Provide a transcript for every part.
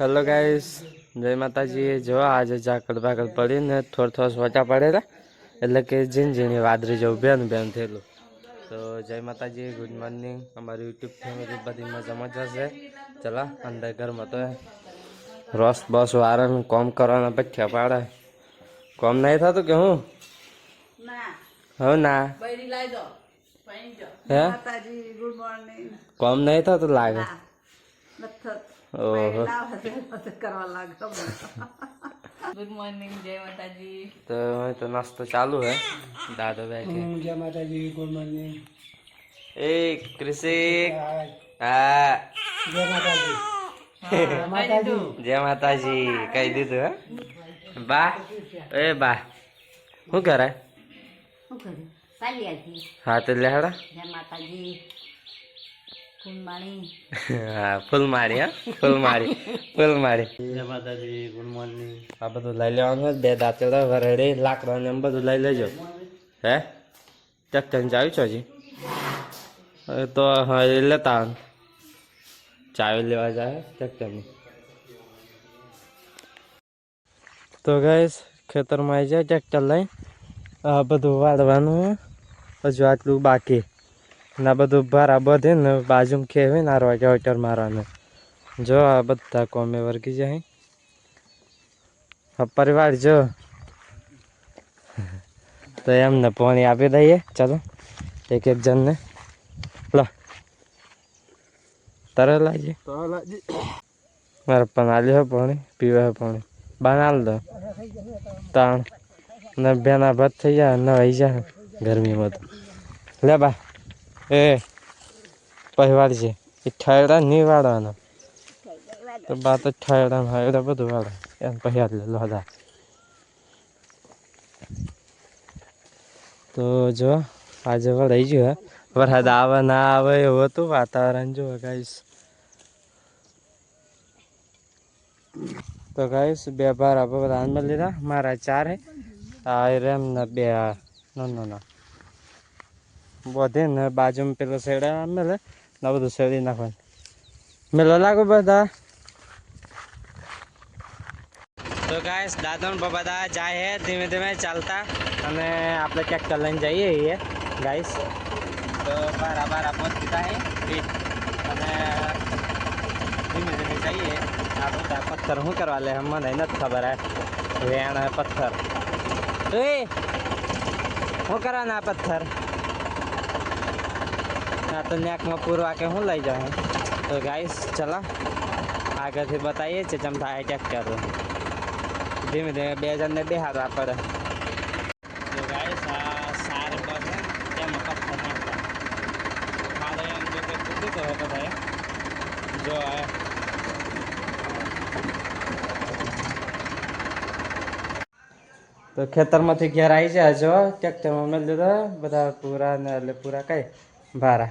Hello guys જય માતાજી. જો આજે ઝાકળ ભાકળ પડીને થોડ થોડા સોટા પડેલા. એટલે કે જીન જીણી વાદળી જેવું બેન બેન થયેલું. તો જય માતાજી ગુડ મોર્નિંગ અમારી યુટ્યુબ ફેમિલી બધી મજામાં જશે ચલો અંદર ઘરમાં તો રસ બસ વારણ કોમ કરવાના પથ્યા પાડે. કોમ નહીં થતું કે હું? ના. હવે ના. હે? કોમ નહીં થતું લાગે? ગુડ મોર્નિંગ જય માતાજી. તો તો નાસ્તો ચાલુ હે. દાદો બેઠે. જય માતાજી ગુડ મોર્નિંગ એ કૃષિક. હા. જય માતાજી. જય માતાજી. કહી દીધું હે? બા. એ બા. શું કરે? હા તો લેહડા જય માતાજી. હા ફુલમારી હા? ફૂલ મારી જય માતાજી ગુડ મોર્નિંગ. આ બધું લઈ લેવાનું બે દાંતેડા વરેડી લાકડા ને એમ બધું લઈ લેજો. હે? ચકચન ચાવી છો હજી? હવે તો હા એ લેતા ચાવી લેવા જાય ચકચન તો ગઈશ ખેતરમાં આવી જાય ટ્રેક્ટર લઈ આ બધું વાળવાનું હજુ આટલું બાકી. ને આ બધું ભારા બધે ને બાજુમાં હોય ને આ રોજા વટર મારવાનું. જો આ બધા કોમે વર્ગી જાય. હા, પરિવાર જો. તો એમને પાણી આપી દઈએ. ચાલો એક એક જણને. લો. તારે લાગી? મારે પણ આલી હે પાણી પીવે હે પાણી. બનાલ દો. તાણ. ને બેના ભાત થઈ જાય ન આવી જાય. ગરમીમાં તો. લે બા. એ પહેવાર છે એ ઠાયડા નહીં વાળવાનો. તો બા તો ઠાયડા બધું વાળે. એમ પહેર લે લોધા તો જો, આજે વળાઈ ગયો વરસાદ આવે ના આવે એવું હતું વાતાવરણ જો ગાઈશ તો ગાઈશ બે બાર આપણે બધા લીધા. મારા ચાર હે આ રેમ ને બે નો નો નો. બધે ને બાજુમાં પેલો શેડા મેલે ને આ બધું શેડી નાખવાનું મેલો લાગો બધા તો ગાઈસ દાદા ને બધા જાય હે ધીમે ધીમે ચાલતા અને આપણે ટ્રેક્ટર લઈને જઈએ છીએ ગાઈસ તો બારા બારા પહોંચતા હે ફીટ અને ધીમે ધીમે જઈએ આ બધા પથ્થર શું કરવા લે મને નથી ખબર હે વેણ હે પથ્થર એ શું કરવાના આ પથ્થર આ તો નેકમાં પૂરવા કે શું લઈ જાય તો ગાઈસ ચલો આગળથી બતાવીએ છે ચમતા ટ્રેક્ટર ધીમે ધીમે બે જણને બેહાડવા પડે તો ગાઈસ આ સાર બસ છે તેમાં પથ્થર નાખતા મારે એમ જો કે કૂદી તો હતો ભાઈ જો આ તો ખેતરમાંથી ઘેર આવી જાય જો ટ્રેક્ટરમાં મેં લીધો બધા પૂરા ને એટલે પૂરા કઈ ભારા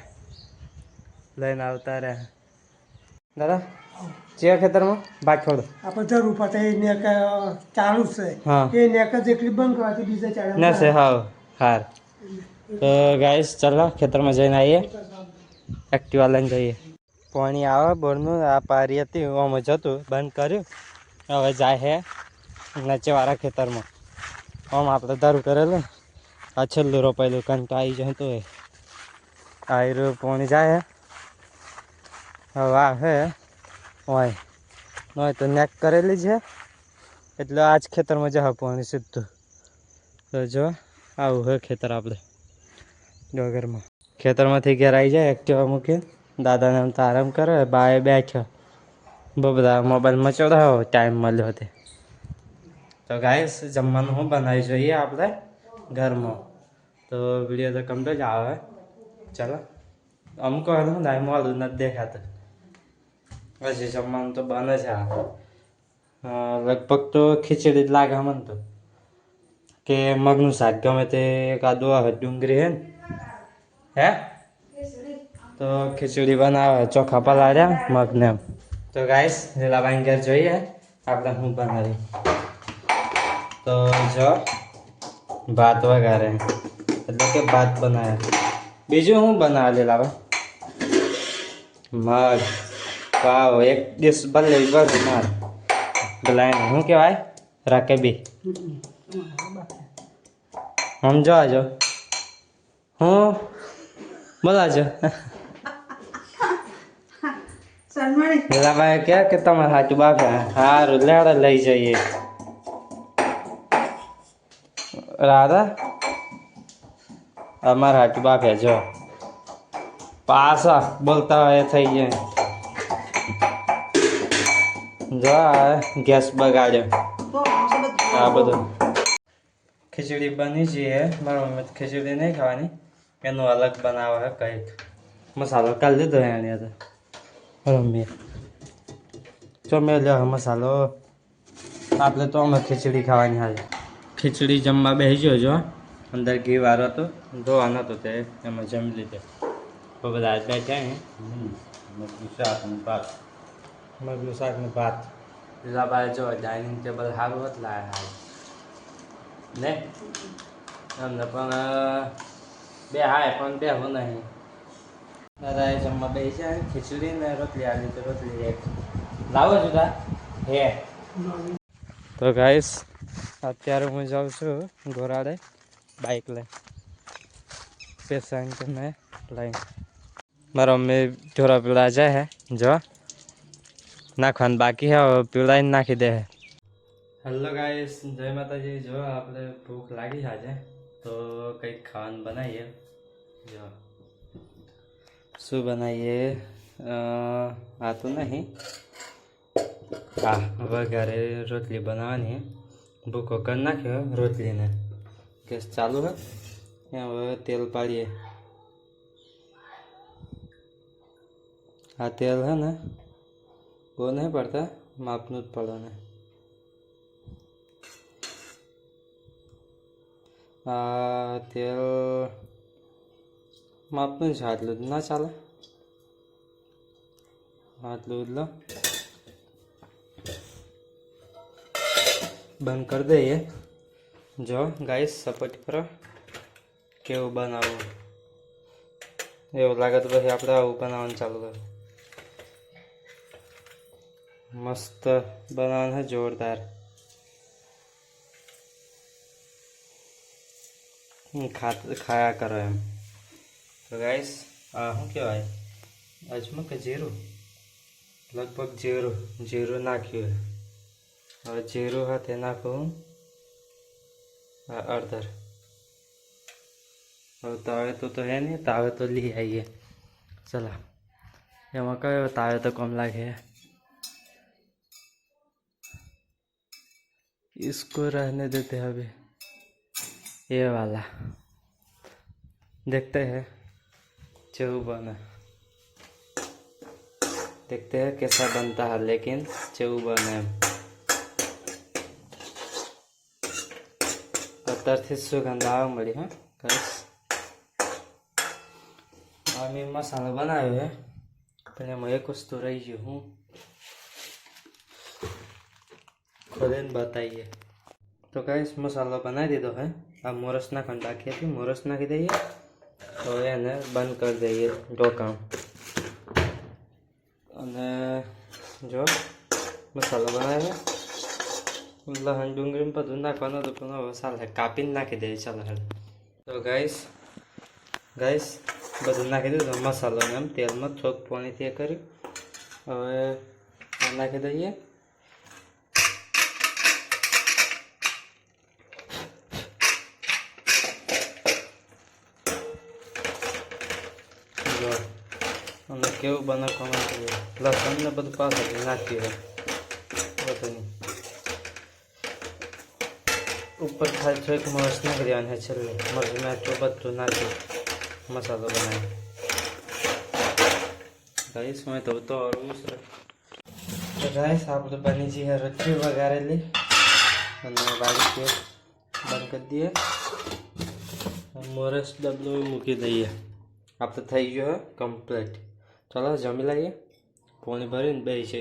લઈને આવતા રહ્યા. દાદા જે ખેતરમાં? બાછોડ આપણે જરૂર પડે એ નેક ચાલુ હા. છે. એ નેક જ એકલી બંધ કરવાથી બીજા ચાલે. ના છે હાવ હાર. તો ગાઈસ ચાલો ખેતરમાં જઈને આવીએ. એક્ટિવા લઈને જઈએ. પાણી આવે બોરનું આ પારી હતી આમ જ હતું બંધ કર્યું. હવે જાય હે નીચેવાળા ખેતરમાં. આમ આપણે દારૂ કરેલું આ છેલ્લું રોપાયેલું કંટ આવી જાય તો એ આ રહ્યું પાણી જાય હવે આ હે. હોય હોય તો નેક કરેલી છે એટલે આ જ ખેતરમાં જા પાણી સીધું. તો જો, આવું હોય ખેતર આપણે ડોગરમાં ખેતરમાંથી ઘેર આવી જાય એક્ટિવા મૂકી દાદાને આમ તો આરામ કરે, બાએ બેઠો. બહુ બધા મોબાઈલમાં મચોડાવો ટાઈમ મળ્યો તે. તો ગાઈસ જમવાનું હું બનાવી જોઈએ આપણે ઘરમાં. તો વીડિયો તો કમ્પ્લીટ આવે. ચાલો. અમુક વાર હું નાઈ મોડું નથી દેખાતું. પછી જમવાનું તો બને છે આ. લગભગ તો ખીચડી જ લાગે મને તો. કે મગનું શાક ગમે તે કાદુ આવે ડુંગળી હે ને? હે? તો ખીચડી બનાવે, ચોખા પલાળ્યા, મગને તો ગાઈસ લીલાબાઈ ઘેર જોઈએ. આપણે શું બનાવી? તો જો, ભાત વગારે એટલે કે ભાત બનાવ્યા બીજું શું બનાવે લીલાબા મગ વાવ એક દિવસ બદલે બસ માર. પેલા એને શું કહેવાય? રાકેબી સમજો આજો હું બોલાજો લીલાભાઈ કે કે તમારે સાચું બાપે સારું લેડે લઈ જઈએ. રાધા? અમારે હાટું બાપે પાછા બોલતા હોય થઈ જાય. જો ગેસ બગાડ્યો. આ બધું. ખીચડી બની છે મારા મમ્મી ખીચડી નહીં ખાવાની. એનું અલગ બનાવે કંઈક. મસાલો કાઢી લીધો એની અંદર મમ્મી જો મેં લ્યો મસાલો. આપણે તો અમે ખીચડી ખાવાની હાલ. ખીચડી જમવા બેસી જો. અંદર ઘી વારો હતો ધોવાનો હતો તે એમાં જમી લીધે તો બધા આજ બેઠા હે મગનું શાક અને ભાત મગનું શાક ને ભાત લીલાભાઈ જો ડાઇનિંગ ટેબલ સારું હતું લાયા હાલ ને અમને પણ બે હાય પણ બે હું નહીં દાદા એ જમવા બે છે ખીચડી ને રોટલી આવી તો રોટલી એક લાવો જુદા હે તો ગાઈસ અત્યારે હું જાઉં છું ઘોરાડે બાઇક લઈ પેશન્ટ ને લઈ મારા મમ્મી ઢોરા પીળા જાય હે જો નાખવાનું બાકી હે હવે પીળાઈને નાખી દે હેલો ગાઈસ જય માતાજી જો આપણે ભૂખ લાગી છે આજે તો કંઈક ખાવાનું બનાવીએ જો શું બનાવીએ અ, આ તો નહીં હા હવે ઘરે રોટલી બનાવવાની છે ભૂકો કરી નાખ્યો રોટલીને ગેસ ચાલુ હે ત્યાં હવે તેલ પાડીએ આ તેલ હે ને બહુ નહીં પડતા માપનું જ પડે ને આ તેલ માપનું છે આટલું જ ના ચાલે આટલું જ લો બંધ કરી દઈએ જો ગાઈસ સપોર્ટ કરો કેવું બનાવવું એવું લાગે તો પછી આપણે આવું બનાવવાનું ચાલુ કરીએ મસ્ત બનાવવાનું છે જોરદાર. હમ, ખાત ખાયા કરો એમ. તો ગાઈસ આ શું કહેવાય? અજમો કે જીરું? લગભગ જીરું. જીરું નાખ્યું છે. હવે જીરું હાથે નાખું. अर्धर और तावे तो तो है नहीं, तावे तो ली है ये चला। ये मका तावे तो कम लागे। इसको रहने देते हैं अभी। ये वाला। देखते हैं। चेहू बना। देखते हैं कैसा बनता है, लेकिन चेहू बना। है અત્યારથી સુગંધ આવવા મળી, હા? આ અમે મસાલો બનાવ્યો પણ એમાં એક વસ્તુ રહી ગયું હું ખોલીને બતાવીએ. તો ગાઈસ, મસાલો બનાવી દીધો, હે? આ મોરસ નાખવાનું બાકી હતી મોરસ નાખી દઈએ. તો એને બંધ કરી દઈએ ઢોકાણ અને જો, મસાલો બનાવ્યો લસણ ડુંગળી બધું નાખવાનું હતું પણ હવે ચાલે કાપીને નાખી દઈએ ચાલો હેડ તો ગાઈસ ગાઈસ બધું નાખી દીધું મસાલો એમ તેલમાં થોક પાણીથી તે કર્યું હવે નાખી દઈએ અને કેવું બનાવવાનું લસણ ને બધું પાછળ નાખીએ બધું ઉપર ખાલી થોડીક મરચ નાખી દેવાની છે છેલ્લે મરચ મેં બધું નાખી મસાલો બનાવી ગાઈસ મેં તો તો અરવું છે તો ગાઈસ આપણે બની છે રોટલી વઘારેલી અને વાળી કે બંધ કરી દઈએ મોરસ ડબલો મૂકી દઈએ આપણે થઈ ગયો કમ્પ્લીટ ચાલો જમી લઈએ પોણી ભરીને બે છે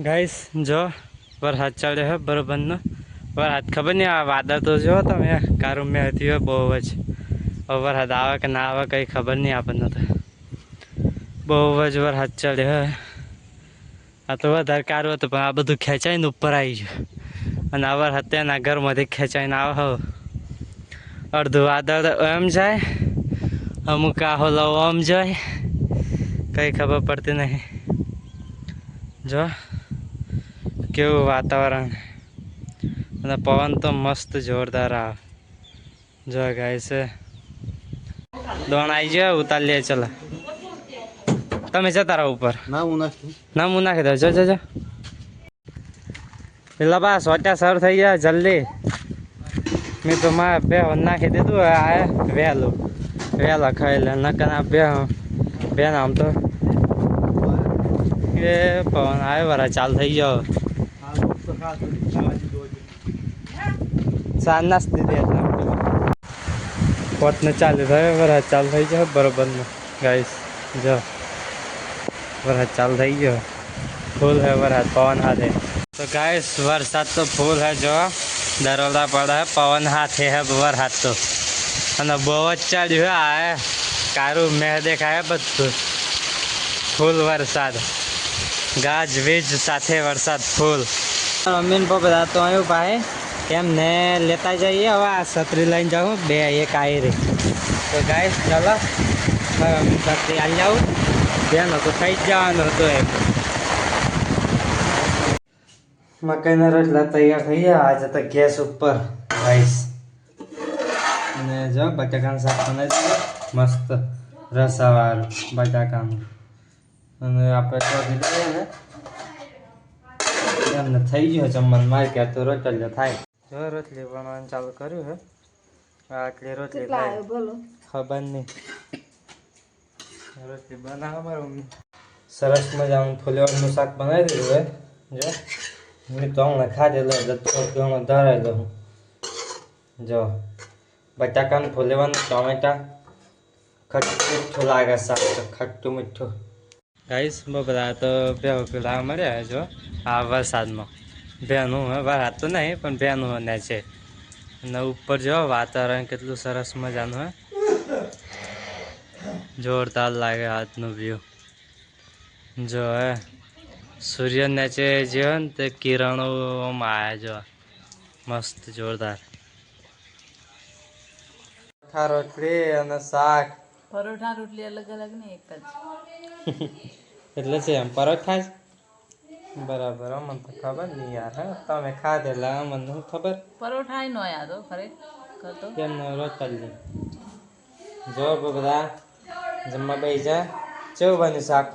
ગાઈસ જો વરસાદ ચાલ્યો છે બરોબરનો વરસાદ ખબર નહીં, આ વાદળ તો જો તમે કારું મેં હતી હોય બહુ જ. વરસાદ આવે કે ના આવે કંઈ ખબર નહીં આપણને તો. બહુ જ વરસાદ ચડ્યો હા આ તો વધારે કારું હતું, પણ આ બધું ખેંચાઈને ઉપર આવી ગયું. અને આ વરસાદ તેના ઘરમાંથી ખેંચાઈને આવે હો. અડધું વાદળ એમ જાય, અમુક આહોલો આમ જાય. કંઈ ખબર પડતી નહીં. જો, કેવું વાતાવરણ. અને પવન તો મસ્ત જોરદાર આવે જો ગાય છે દોણ આવી જાય ઉતાર લે ચલો. તમે જતા રહો ઉપર. ના હું નથી ના હું નાખી દઉં. જો જો જો. પેલા બા સોટા સર થઈ ગયા જલ્દી. મેં તો મારે બે નાખી દીધું આ વહેલું વહેલા ખાઈ લે નકર બે બેન આમ તો. એ પવન આવે વરા ચાલ થઈ ગયો સાંજ નાસ્તી દે પોતને ચાલુ થયો ચાલ થઈ ગયો બરોબરનો. ગાઈસ જો વરસાદ ચાલુ થઈ ગયો ફૂલ હે વરસાદ પવન હાથે. તો ગાઈસ વરસાદ તો ફૂલ હે જો. દરોડા પડે હે પવન હાથે હે વરસાદ તો. અને બહુ જ ચાલ્યું હે આ કારું મેહ દેખાય બધું. ફૂલ વરસાદ. ગાજ વીજ સાથે વરસાદ ફૂલ. મમ્મી પપ્પા તો આવ્યું ભાઈ. કેમ ને લેતા જઈએ. હવે આ છત્રી લઈને જાઉં. બે, એક આવી રહી તો ગાય ચાલો. છત્રી આવી. જાઉં બેનો તો થઈ જ જવાનો હતો એમ. મકાઈના રોટલા તૈયાર થઈ ગયા. આજે તો ગેસ ઉપર રાઈસ અને જો, બટાકાનું શાક બનાવી મસ્ત રસાવાળું બટાકાનું. અને આપણે ચોથી લઈએ ને. એમને થઈ ગયો જમવાનું. મારે ક્યાં તો રોટલીઓ થાય. રોટલી બનાવવાનું ચાલુ કર્યું હે. આટલી રોટલી થાય બોલો? ખબર નહીં. રોટલી બનાવો મારું સરસ મજાનું ફુલેવાનું શાક બનાવી દીધું હે. જો મેં તો હમણાં ખાધેલો થોડું ઘણું ધરાયેલો હું જો બટાકાનું ફુલેવાનું ટમેટા. ખટ્ટું મીઠું લાગે શાક તો ખટ્ટું મીઠું. ગાઈશ બધા તો બે પેલા મળ્યા જો આ વરસાદમાં. બેનું હવે તો નહીં પણ બેનું ને છે. અને ઉપર જો વાતાવરણ કેટલું સરસ મજાનું હે. જોરદાર લાગે હાથનું વ્યૂ જો હે. સૂર્ય નેચે જે હોય ને તે કિરણો આવ્યા આયા જો. મસ્ત જોરદાર. પરોઠા રોટલી અને શાક. પરોઠા રોટલી અલગ અલગ ને એક જ. એટલે છે એમ. પરોઠા જ? બરાબર અમને તો ખબર નહીં યાર હે? તમે ખાધેલા અમને શું ખબર? પરોઠા નો યાદ હો ખરેખર. તો કેમનો રોટલી. જો બધા જમવા બેસી જા. કેવું બન્યું શાક?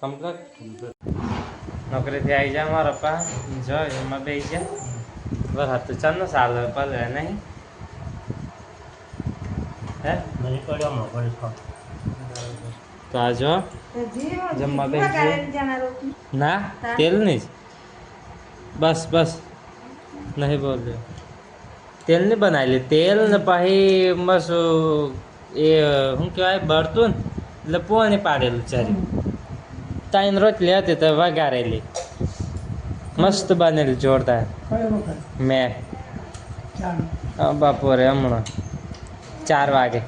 કમ્પ્લીટ નોકરીથી આવી જા મારા પા જો જમવા બેસી જા. વરસાદ તો ચાલ સાલ પડે નહીં. હે? તો આ જો. જમવા બેસી ના તેલ નહીં જ. બસ બસ. નહીં બોલ્યો તેલ નહીં બનાવેલી. તેલ ને પછી બસ એ શું કહેવાય બળતું ને એટલે પોણી પાડેલું ચારી. તાઈન રોટલી હતી તો વઘારેલી. મસ્ત બનેલી જોરદાર. મેં. બપોરે હમણાં. ચાર વાગે.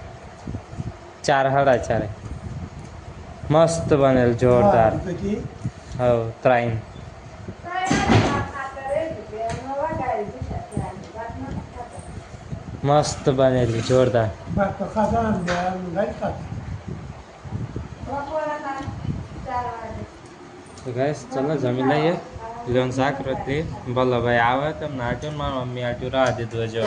ચાર સાડા ચારે. મસ્ત બનેલું જોરદાર હા, પછી હવ ત્રાઈન મસ્ત બનેલી જોરદાર ભાત તો ખાધા ને બે ગાઈ ખાધા તો ગાઈસ ચલો જમી લઈએ લેવન શાક રોટલી ભલો ભાઈ આવે તમને આટું મારા મમ્મી આટું રાહ દીધું જો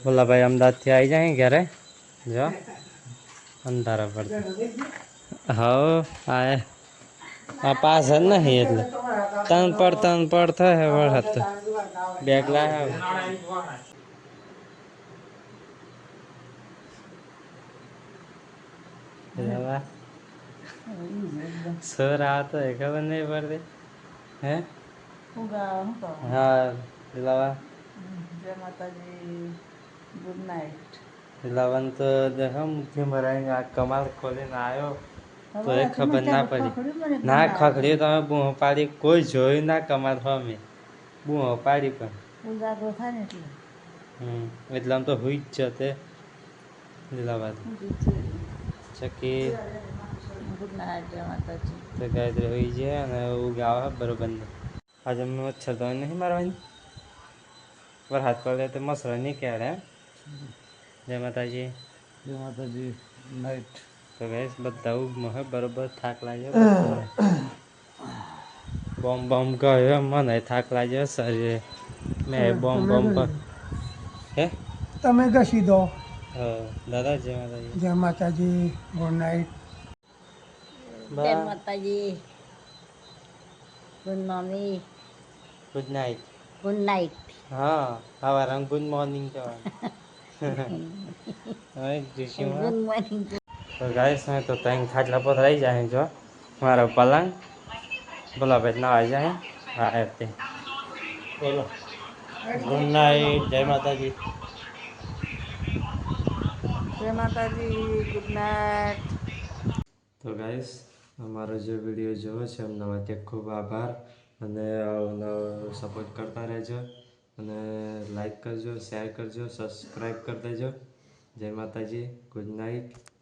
ભોલા ભાઈ અમદાવાદથી આવી જાય ઘરે જો અંધારા પડતા હવ આય આ પાસ જ નહીં એટલે તન પર તન પર થાય વરસાદ તો બેગ લાયા હવે સર આવતો હોય ખબર નહીં પડતી હે હું ગા હું કહું હા દિલાવા જય માતાજી ગુડ નાઇટ દિલાવન તો દેખો મુઠ્ઠી મરાઈને આ કમાલ ખોલીને આવ્યો તો એ ખબર ના પડી. ના ખખડી તમે બૂહો પાડી કોઈ જોયું ના કમાલ અમે બૂહો પાડી પણ. હમ એટલે આમ તો હુઈ જ છે તે લીલાબાદ ચકી. તો ગાયત્રી હોઈ છે અને એવું ગાવા બરોબર ને. આજે મચ્છર તો નહીં મારવાની? પર હાથ પડે તો મસરા નહીં એમ. જય માતાજી. જય માતાજી. નાઈટ તો ગાઈસ બધા ઊભમાં હે બરોબર થાક લાગ્યો. બોમ્બ બોમ્બ કહ્યો મને થાક લાગ્યો સર મેં બોમ્બ બોમ્બ પર હે? તમે ઘસી દો. હા દાદા જય માતાજી. જય માતાજી. ગુડ નાઇટ જય Mataji. Good mummy good night good night હા સવારે ગુડ મોર્નિંગ કહેવાય. તો ગાઈસ મેં તો ત્રણ ખાટલા પર રહી જાય જો. મારો પલંગ. બોલો ભાઈ ના આવી જાય? હા એ તે બોલો. ગુડ નાઇટ જય માતાજી. જય માતાજી ગુડ નાઇટ તો ગાઈસ અમારો જે વીડિયો જોયો છે એમના માટે ખૂબ આભાર. અને આવો સપોર્ટ કરતા રહેજો. અને લાઈક કરજો શેર કરજો સબસ્ક્રાઈબ કરી દેજો. જય માતાજી. Good night